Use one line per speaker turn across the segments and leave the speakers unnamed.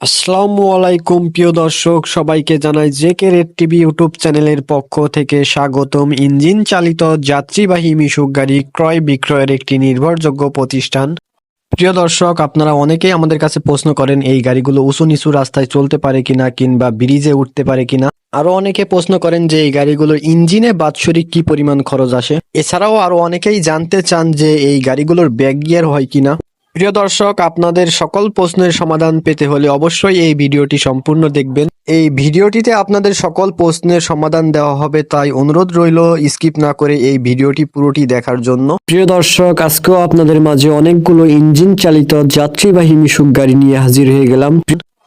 আসসালামু আলাইকুম, প্রিয় দর্শক। সবাইকে জানাই জেকে রেড টিভি ইউটিউব চ্যানেলের পক্ষ থেকে স্বাগতম। ইঞ্জিন চালিত যাত্রীবাহী মিশুক গাড়ি ক্রয় বিক্রয়ের একটি নির্ভরযোগ্য প্রতিষ্ঠান। প্রিয় দর্শক, আপনারা অনেকেই আমাদের কাছে প্রশ্ন করেন, এই গাড়িগুলো উঁচু নিচু রাস্তায় চলতে পারে কিনা কিংবা ব্রিজে উঠতে পারে কিনা? আরও অনেকে প্রশ্ন করেন যে, এই গাড়িগুলোর ইঞ্জিনে বাৎসরিক কি পরিমাণ খরচ আসে? এছাড়াও আরও অনেকেই জানতে চান যে, এই গাড়িগুলোর ব্যাক গিয়ার হয় কিনা। প্রিয় দর্শক, আপনাদের সকল প্রশ্নের সমাধান পেতে হলে অবশ্যই এই ভিডিওটি সম্পূর্ণ দেখবেন। এই ভিডিওটিতে আপনাদের সকল প্রশ্নের সমাধান দেওয়া হবে, তাই অনুরোধ রইল স্কিপ না করে এই ভিডিওটি পুরোটি দেখার জন্য। প্রিয় দর্শক, আজকেও আপনাদের মাঝে অনেকগুলো ইঞ্জিন চালিত যাত্রীবাহী মিশুক গাড়ি নিয়ে হাজির হয়ে গেলাম।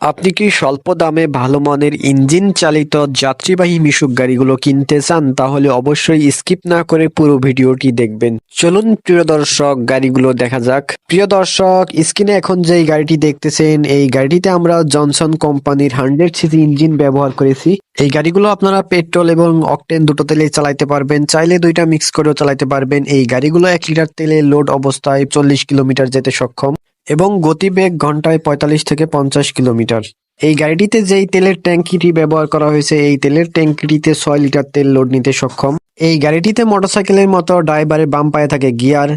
আপনি কি স্বল্প দামে ভালো মানের ইঞ্জিন চালিত যাত্রীবাহী মিশুক গাড়িগুলো কিনতে চান? তাহলে অবশ্যই স্কিপ না করে পুরো ভিডিওটি দেখবেন। চলুন প্রিয় দর্শক, গাড়িগুলো দেখা যাক। প্রিয় দর্শক, স্ক্রিনে এখন যে গাড়িটি দেখতেছেন, এই গাড়িটিতে আমরা জনসন কোম্পানির হান্ড্রেড সিসি ইঞ্জিন ব্যবহার করেছি। এই গাড়িগুলো আপনারা পেট্রোল এবং অকটেন দুটো তেলে চালাতে পারবেন। চাইলে দুইটা মিক্স করেও চালাতে পারবেন। এই গাড়িগুলো এক লিটার তেলে লোড অবস্থায় চল্লিশ কিলোমিটার যেতে সক্ষম। এবং গতিবেগ ঘন্টায় পঁয়তাল্লিশ থেকে পঞ্চাশ কিলোমিটার। এই গাড়িটিতে যেই তেলের ট্যাঙ্কিটি ব্যবহার করা হয়েছে, এই তেলের ট্যাঙ্কিটিতে ছয় লিটার তেল লোড নিতে সক্ষম। এই গাড়িটিতে মোটরসাইকেলের মতো ড্রাইভারের বাম পায়ে থাকে গিয়ার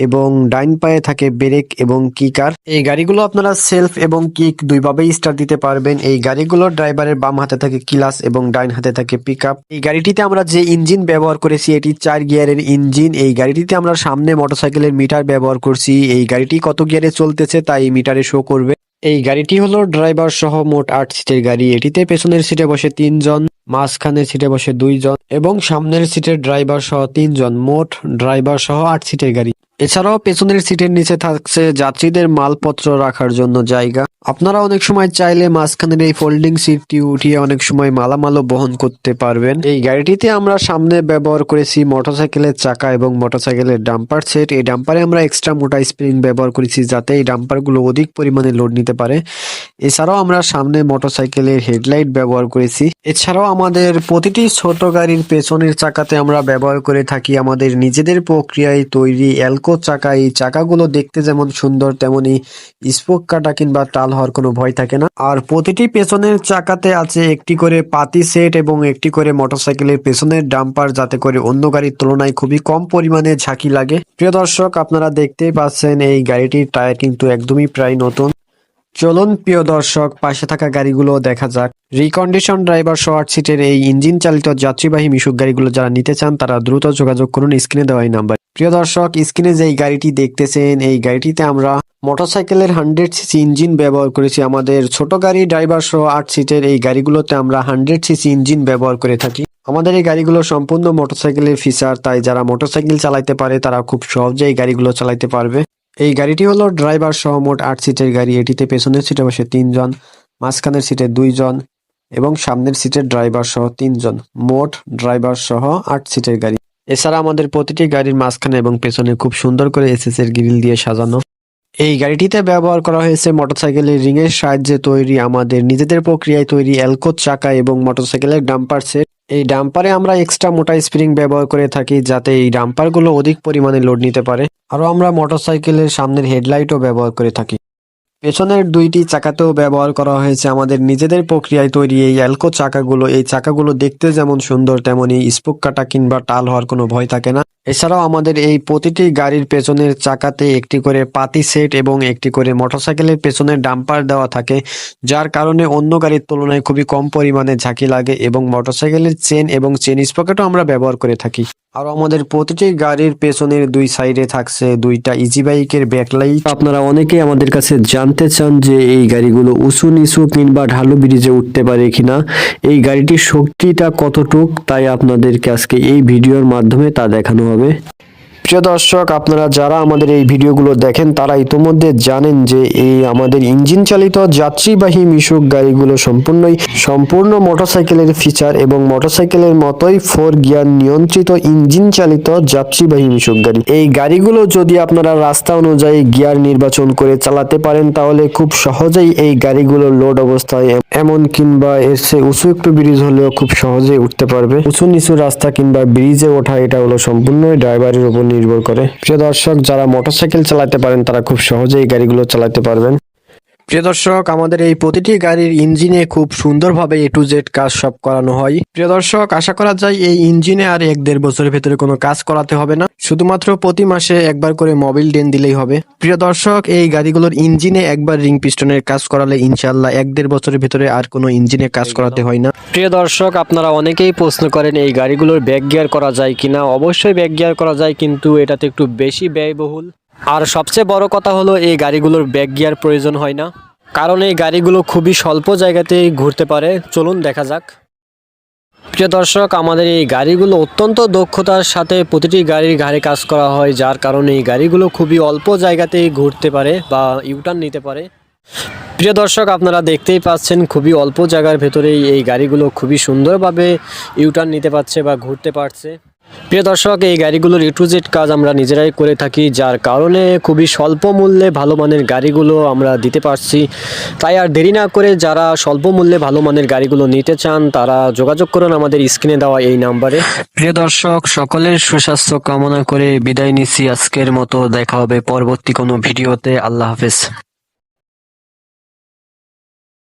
এবং ডাইন পায়ে থাকে ব্রেক এবং কিকার। এই গাড়িগুলো আপনারা সেলফ এবং কিক দুইভাবেই স্টার্ট দিতে পারবেন। এই গাড়িগুলোর ড্রাইভারের বাম হাতে থাকে ক্লাস এবং ডাইন হাতে থাকে পিক এই গাড়িটিতে আমরা যে ইঞ্জিন ব্যবহার করেছি, এটি চার গিয়ারের ইঞ্জিন। এই গাড়িটিতে আমরা সামনে মোটরসাইকেলের মিটার ব্যবহার করছি। এই গাড়িটি কত গিয়ারে চলতেছে তাই মিটারে শো করবে। এই গাড়িটি হলো ড্রাইভার সহ মোট আট সিটের গাড়ি। এটিতে পেছনের সিটে বসে তিনজন, মাঝখানের সিটে বসে দুইজন এবং সামনের সিটের ড্রাইভার সহ তিনজন। মোট ড্রাইভার সহ আট সিটের গাড়ি। এছাড়াও পেছনের সিটের নিচে থাকছে যাত্রীদের মালপত্র রাখার জন্য জায়গা। আপনারা অনেক সময় চাইলে মাঝখানের এই ফোল্ডিং সিটটি উঠিয়ে অনেক সময় মালামালও বহন করতে পারবেন। এই গাড়িটিতে আমরা সামনে ব্যবহার করেছি মোটরসাইকেলের চাকা এবং মোটরসাইকেলের ডাম্পার সেট। এই ডাম্পারে আমরা এক্সট্রা মোটা স্প্রিং ব্যবহার করেছি যাতে এই ডাম্পারগুলো অধিক পরিমাণে লোড নিতে পারে। এছাড়াও আমরা সামনে মোটরসাইকেলের হেডলাইট ব্যবহার করেছি। এছাড়াও আমাদের প্রতিটি ছোট গাড়ির পেছনের চাকাতে আমরা ব্যবহার করে থাকি আমাদের নিজেদের প্রক্রিয়ায় তৈরি অ্যালকো চাকা, এই চাকাগুলো দেখতে যেমন সুন্দর, তেমনি স্পোক কাটা কিংবা টাল হওয়ার কোনো ভয় থাকে না। আর প্রতিটি পেছনের চাকাতে আছে একটি করে পাতি সেট এবং একটি করে মোটরসাইকেলের পেছনের ডাম্পার যাতে করে অন্য গাড়ির তুলনায় খুবই কম পরিমাণে ঝাঁকি লাগে। প্রিয় দর্শক, আপনারা দেখতেই পাচ্ছেন এই গাড়িটির টায়ার কিন্তু একদমই প্রায় নতুন। চলুন, প্রিয় দর্শক, পাশে থাকা গাড়িগুলো দেখা যাক। রিকন্ডিশন ড্রাইভার আট সিটের এই ইঞ্জিন চালিত যাত্রীবাহী মিশুক গাড়িগুলো যারা নিতে চান, তারা দ্রুত যোগাযোগ করুন। স্ক্রিনে দেওয়া এই নাম্বার। প্রিয় দর্শক, স্ক্রিনে যে গাড়িটি দেখতেছেন, এই গাড়িটিতে আমরা মোটরসাইকেলের হান্ড্রেড সিসি ইঞ্জিন ব্যবহার করেছি। আমাদের ছোট গাড়ি, ড্রাইভার সহ আট সিটের এই গাড়িগুলোতে আমরা হান্ড্রেড সিসি ইঞ্জিন ব্যবহার করে থাকি। আমাদের এই গাড়িগুলো সম্পূর্ণ মোটরসাইকেলের ফিচার, তাই যারা মোটরসাইকেল চালাইতে পারে, তারা খুব সহজে এই গাড়িগুলো চালাইতে পারবে। এই গাড়িটি হলো ড্রাইভার সহ মোট আট সিটের গাড়ি। এটিতে পেছনের সিটে বসে তিনজন, মাঝখানের সিটে দুইজন এবং সামনের সিটের ড্রাইভার সহ তিনজন। মোট ড্রাইভার সহ আট সিটের গাড়ি। এছাড়া আমাদের প্রতিটি গাড়ির মাঝখানে এবং পেছনে খুব সুন্দর করে এসএস এর গ্রিল দিয়ে সাজানো। এই গাড়িটিতে ব্যবহার করা হয়েছে মোটরসাইকেলের রিং এর সাহায্যে তৈরি আমাদের নিজেদের প্রক্রিয়ায় তৈরি অ্যালকো চাকা এবং মোটরসাইকেলের ডাম্পার সেট এই ডাম্পারে আমরা এক্সট্রা মোটা স্প্রিং ব্যবহার করে থাকি যাতে এই ডাম্পারগুলো অধিক পরিমাণে লোড নিতে পারে। আরও আমরা মোটরসাইকেলের সামনের হেডলাইটও ব্যবহার করে থাকি। পেছনের দুইটি চাকাতেও ব্যবহার করা হয়েছে। আমাদের নিজেদের প্রক্রিয়ায় তৈরি এই অ্যালকো চাকাগুলো। এই চাকাগুলো দেখতে যেমন সুন্দর তেমনই স্পোক কাটা কিংবা টাল হওয়ার কোনো ভয় থাকে না। এছাড়াও আমাদের এই প্রতিটি গাড়ির পেছনের চাকাতে একটি করে পাতি সেট এবং একটি করে মোটরসাইকেলের পেছনে ডাম্পার দেওয়া থাকে, যার কারণে অন্য গাড়ির তুলনায় খুবই কম পরিমাণে ঝাঁকি লাগে এবং মোটরসাইকেলের চেন এবং চেন স্পকেটও আমরা ব্যবহার করে থাকি। আর আমাদের প্রতিটি গাড়ির পেছনের দুই সাইডে থাকছে দুইটা ইজি বাইকের ব্যাকলাইট আপনারা অনেকেই আমাদের কাছে জানতে চান যে এই গাড়িগুলো উঁচু নিচু কিংবা ঢালু ব্রিজে উঠতে পারে কিনা। এই গাড়িটির শক্তিটা কতটুক, তাই আপনাদেরকে আজকে এই ভিডিওর মাধ্যমে তা দেখানো হবে। প্রিয় দর্শক, আপনারা যারা আমাদের এই ভিডিওগুলো দেখেন, তারা ইতোমধ্যে জানেন যে এই আমাদের ইঞ্জিন চালিত যাত্রীবাহী মিশুক গাড়িগুলো সম্পূর্ণই সম্পূর্ণ মোটরসাইকেলের ফিচার এবং মোটরসাইকেলের মতোই ফোর গিয়ার নিয়ন্ত্রিত ইঞ্জিন চালিত যাত্রীবাহী মিশুক গাড়ি। এই গাড়িগুলো যদি আপনারা রাস্তা অনুযায়ী গিয়ার নির্বাচন করে চালাতে পারেন, তাহলে খুব সহজেই এই গাড়িগুলো লোড অবস্থায় এমন কিংবা এর চেয়ে উঁচু একটু ব্রিজ হলেও খুব সহজেই উঠতে পারবে। উঁচু নিচু রাস্তা কিংবা ব্রিজে ওঠা, এটা হলো সম্পূর্ণই ড্রাইভারের উপর নির্ভর করে। প্রিয় দর্শক যারা মোটরসাইকেল চালাতে পারেন তারা খুব সহজেই গাড়িগুলো চালাতে পারবেন। প্রিয় দর্শক, আমাদের এই প্রতিটি গাড়ির ইঞ্জিনে খুব সুন্দরভাবে এ টু জেড কাজ সব করানো হয়। প্রিয় দর্শক, আশা করা যায় এই ইঞ্জিনে আর এক দেড় বছরের ভেতরে কোনো কাজ করাতে হবে না। শুধুমাত্র প্রতি মাসে একবার করে মোবিল ডেন দিলেই হবে। প্রিয় দর্শক, এই গাড়িগুলোর ইঞ্জিনে একবার রিং পিস্টনের কাজ করালে ইনশাল্লাহ এক দেড় বছরের ভেতরে আর কোনো ইঞ্জিনে কাজ করাতে হয় না। প্রিয় দর্শক, আপনারা অনেকেই প্রশ্ন করেন, এই গাড়িগুলোর ব্যাক গিয়ার করা যায় কিনা? অবশ্যই ব্যাক গিয়ার করা যায়, কিন্তু এটাতে একটু বেশি ব্যয়বহুল। আর সবচেয়ে বড় কথা হলো এই গাড়িগুলোর ব্যাক গিয়ার প্রয়োজন হয় না। কারণ এই গাড়িগুলো খুবই স্বল্প জায়গাতেই ঘুরতে পারে। চলুন দেখা যাক। প্রিয় দর্শক, আমাদের এই গাড়িগুলো অত্যন্ত দক্ষতার সাথে প্রতিটি গাড়ির ঘাড়ে কাজ করা হয়, যার কারণে এই গাড়িগুলো খুবই অল্প জায়গাতেই ঘুরতে পারে বা ইউটার্ন নিতে পারে। প্রিয় দর্শক, আপনারা দেখতেই পাচ্ছেন খুবই অল্প জায়গার ভেতরেই এই গাড়িগুলো খুবই সুন্দরভাবে ইউটার্ন নিতে পারছে বা ঘুরতে পারছে। প্রিয় দর্শক, এই গাড়িগুলোর এ টু জেড কাজ আমরা নিজেরাই করে থাকি, যার কারণে খুবই স্বল্প মূল্যে ভালো মানের গাড়িগুলো আমরা দিতে পারছি। তাই আর দেরি না করে যারা স্বল্প মূল্যে ভালো মানের গাড়িগুলো নিতে চান, তারা যোগাযোগ করুন আমাদের স্ক্রিনে দেওয়া এই নাম্বারে। প্রিয় দর্শক, সকলের সুস্বাস্থ্য কামনা করে বিদায় নিচ্ছি। আজকের মতো দেখা হবে পরবর্তী কোনো ভিডিওতে। আল্লাহ হাফেজ।